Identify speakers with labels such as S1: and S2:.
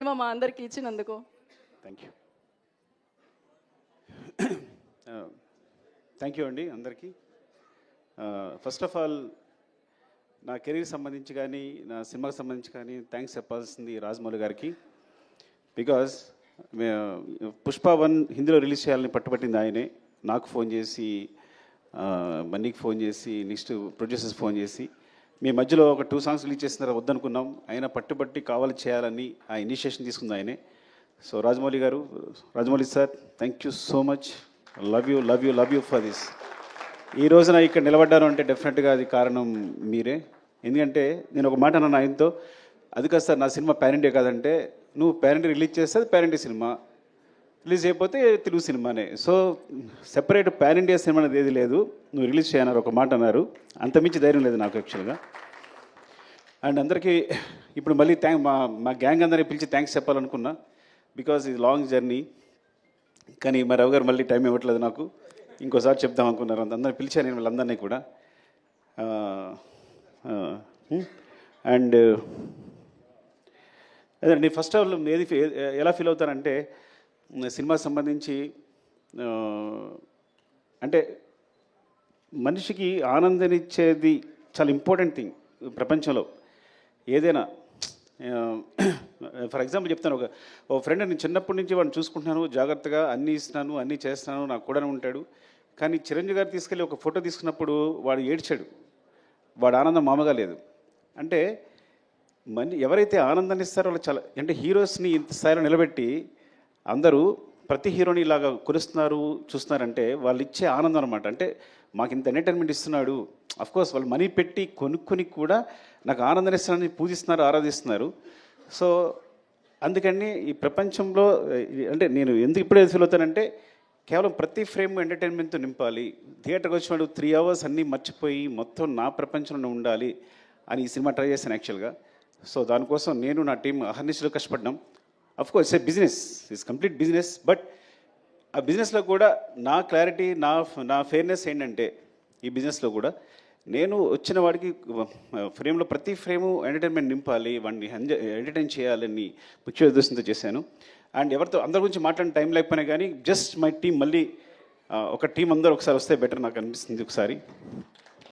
S1: Cinema మా అందరికి ఇచ్చినందుకు.
S2: థ్యాంక్ యూ థ్యాంక్ యూ అండి అందరికీ. ఫస్ట్ ఆఫ్ ఆల్ నా కెరీర్ సంబంధించి కానీ నా సినిమాకి సంబంధించి కానీ థ్యాంక్స్ చెప్పాల్సింది రాజమౌళి గారికి. బికాజ్ పుష్ప వన్ హిందీలో రిలీజ్ చేయాలని పట్టుబట్టింది ఆయనే. నాకు ఫోన్ చేసి uh, ఆ, బన్నీకి ఫోన్ చేసి నెక్స్ట్ ప్రొడ్యూసర్స్ ఫోన్ చేసి. మీ మధ్యలో ఒక టూ సాంగ్స్ రిలీజ్ చేస్తున్నారు వద్దనుకున్నాం. ఆయన పట్టుబట్టి కావాలి చేయాలని ఆ ఇనిషియేషన్ తీసుకుంది ఆయనే. So Rajamouli garu Rajamouli sir thank you so much love you love you love you for this ఈ రోజున ఇక్కడ నిలబడ్డాను అంటే డెఫినెట్గా అది కారణం మీరే. ఎందుకంటే నేను ఒక మాట అన్నాను ఆయనతో అది కాదు సార్ నా సినిమా పేరెంటే కాదంటే నువ్వు పేరెంట్ రిలీజ్ చేస్తే అది సినిమా. రిలీజ్ అయిపోతే తెలుగు సినిమానే. So separate pan India cinema అనేది ఏది లేదు. నువ్వు రిలీజ్ చేయన్నారు ఒక మాట అన్నారు. అంత మించి ధైర్యం లేదు నాకు యాక్చువల్గా అండ్ అందరికీ ఇప్పుడు మళ్ళీ థ్యాంక్ మా మా గ్యాంగ్ అందరినీ పిలిచి థ్యాంక్స్ చెప్పాలనుకున్నా. బికాజ్ ఇది లాంగ్ జర్నీ కానీ మా రవి గారు మళ్ళీ టైం ఇవ్వట్లేదు నాకు. ఇంకోసారి చెప్దాం అనుకున్నారు. అందరిని పిలిచాను నేను వీళ్ళందరినీ కూడా. అండ్ అదే నేను ఫస్ట్ ఆఫ్ ఆల్ ఏది ఎలా ఫీల్ అవుతానంటే సినిమాకి సంబంధించి అంటే మనిషికి ఆనందనిచ్చేది చాలా ఇంపార్టెంట్ థింగ్ ప్రపంచంలో. ఏదైనా ఫర్ ఎగ్జాంపుల్ చెప్తాను ఒక ఓ ఫ్రెండ్ నేను చిన్నప్పటి నుంచి వాడిని చూసుకుంటున్నాను జాగ్రత్తగా అన్నీ ఇస్తున్నాను అన్నీ చేస్తున్నాను నాకు కూడా ఉంటాడు. కానీ చిరంజీవి గారు తీసుకెళ్ళి ఒక ఫోటో తీసుకున్నప్పుడు వాడు ఏడ్చాడు. వాడు ఆనందం మామగా లేదు. అంటే మని ఎవరైతే ఆనందాన్ని ఇస్తారో వాళ్ళు చాలా అంటే హీరోస్ని ఇంత స్థాయిలో నిలబెట్టి అందరూ ప్రతి హీరోని ఇలాగా కొలుస్తున్నారు చూస్తున్నారంటే వాళ్ళు ఇచ్చే ఆనందం అనమాట అంటే మాకు ఇంత ఎంటర్టైన్మెంట్ ఇస్తున్నాడు. కోర్స్ వాళ్ళు మనీ పెట్టి కొనుక్కొని కూడా నాకు ఆనందం ఇస్తున్నారని పూజిస్తున్నారు ఆరాధిస్తున్నారు. సో అందుకని ఈ ప్రపంచంలో అంటే నేను ఎందుకు ఇప్పుడే ఫీల్ అవుతానంటే కేవలం ప్రతి ఫ్రేమ్ ఎంటర్టైన్మెంట్తో నింపాలి. థియేటర్కి వచ్చినప్పుడు త్రీ అవర్స్ అన్నీ మర్చిపోయి మొత్తం నా ప్రపంచంలో ఉండాలి అని ఈ సినిమా ట్రై చేశాను యాక్చువల్గా సో దానికోసం నేను నా టీం అహర్నిశలు కష్టపడ్డాం. Of course a business is complete business but ఆ బిజినెస్లో కూడా నా క్లారిటీ నా నా ఫెయిర్నెస్ ఏంటంటే ఈ బిజినెస్లో కూడా నేను వచ్చిన వాడికి ఫ్రేమ్లో ప్రతి ఫ్రేము ఎంటర్టైన్మెంట్ నింపాలి వాడిని ఎంటర్టైన్ చేయాలని ముఖ్య ఉద్దేశంతో చేశాను. అండ్ ఎవరితో అందరి గురించి మాట్లాడిన టైం లేకపోయినా కానీ జస్ట్ మై టీం మళ్ళీ ఒక టీం అందరూ ఒకసారి వస్తే బెటర్ నాకు అనిపిస్తుంది ఒకసారి.